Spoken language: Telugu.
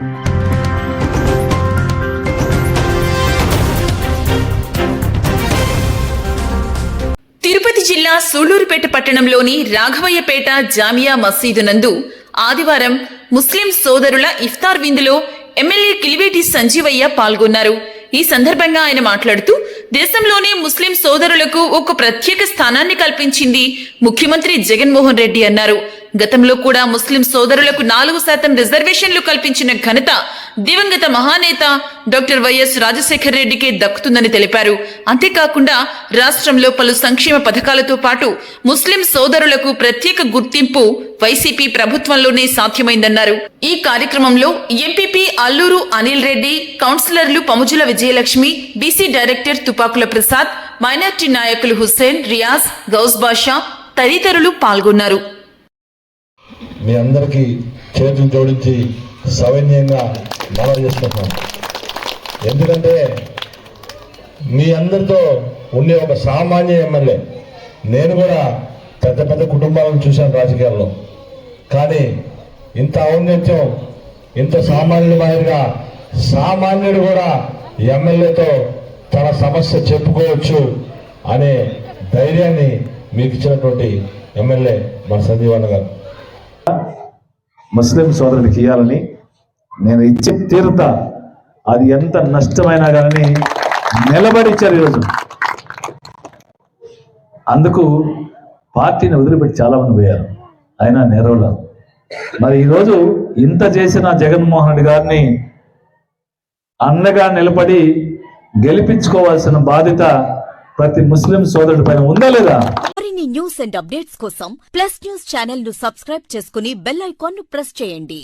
తిరుపతి జిల్లా సూళ్ళూరుపేట పట్టణంలోని రాఘవయ్యపేట జామియా మసీదు నందు ఆదివారం ముస్లిం సోదరుల ఇఫ్తార్ విందులో ఎమ్మెల్యే కిలివేటి సంజీవయ్య పాల్గొన్నారు. ఈ సందర్భంగా ఆయన మాట్లాడుతూ దేశంలోనే ముస్లిం సోదరులకు ఒక ప్రత్యేక స్థానాన్ని కల్పించింది ముఖ్యమంత్రి జగన్మోహన్ రెడ్డి అన్నారు. గతంలో కూడా ముస్లిం సోదరులకు నాలుగు శాతం రిజర్వేషన్లు కల్పించిన ఘనత దివంగత మహానేత డాక్టర్ వైఎస్ రాజశేఖర్ రెడ్డికే దక్కుతుందని తెలిపారు. అంతేకాకుండా రాష్ట్రంలో పలు సంక్షేమ పథకాలతో పాటు ముస్లిం సోదరులకు ప్రత్యేక గుర్తింపు వైసీపీ ప్రభుత్వంలోనే సాధ్యమైందన్నారు. ఈ కార్యక్రమంలో ఎంపీపీ అల్లూరు అనిల్ రెడ్డి కౌన్సిలర్లు Pamujula Vijayalakshmi BC director Tupakula Prasad minority నాయకులు హుస్సేన్ రియాజ్ గౌస్ బాషా తదితరులు పాల్గొన్నారు. మీ అందరికీ చేతులు జోడించి సౌన్యంగా మనం చేసుకుంటున్నాం ఎందుకంటే మీ అందరితో ఉండే ఒక సామాన్య ఎమ్మెల్యే. నేను కూడా పెద్ద పెద్ద కుటుంబాలను చూశాను రాజకీయాల్లో. కానీ ఇంత ఔన్నత్యం ఇంత సామాన్యుడి మాదిరిగా సామాన్యుడు కూడా ఎమ్మెల్యేతో తన సమస్య చెప్పుకోవచ్చు అనే ధైర్యాన్ని మీకు ఇచ్చినటువంటి ఎమ్మెల్యే మన సంజీవన్న గారు. ముస్లిం సోదరుడికి ఇవ్వాలని నేను ఇచ్చే తీరుతా అది ఎంత నష్టమైనా కానీ నిలబడి ఇచ్చారు ఈరోజు అందుకు పార్టీని వదిలిపెట్టి చాలా మంది పోయారు. అయినా నెరవుల మరి ఈరోజు ఇంత చేసిన జగన్మోహన్ రెడ్డి గారిని అండగా నిలబడి గెలిపించుకోవాల్సిన బాధ్యత ప్రతి ముస్లిం సోదరుడి పైన ఉందా లేదా? మరిన్ని న్యూస్ అండ్ అప్డేట్స్ కోసం ప్లస్ న్యూస్ ఛానల్ను సబ్స్క్రైబ్ చేసుకుని బెల్ ఐకాన్ను ప్రెస్ చేయండి.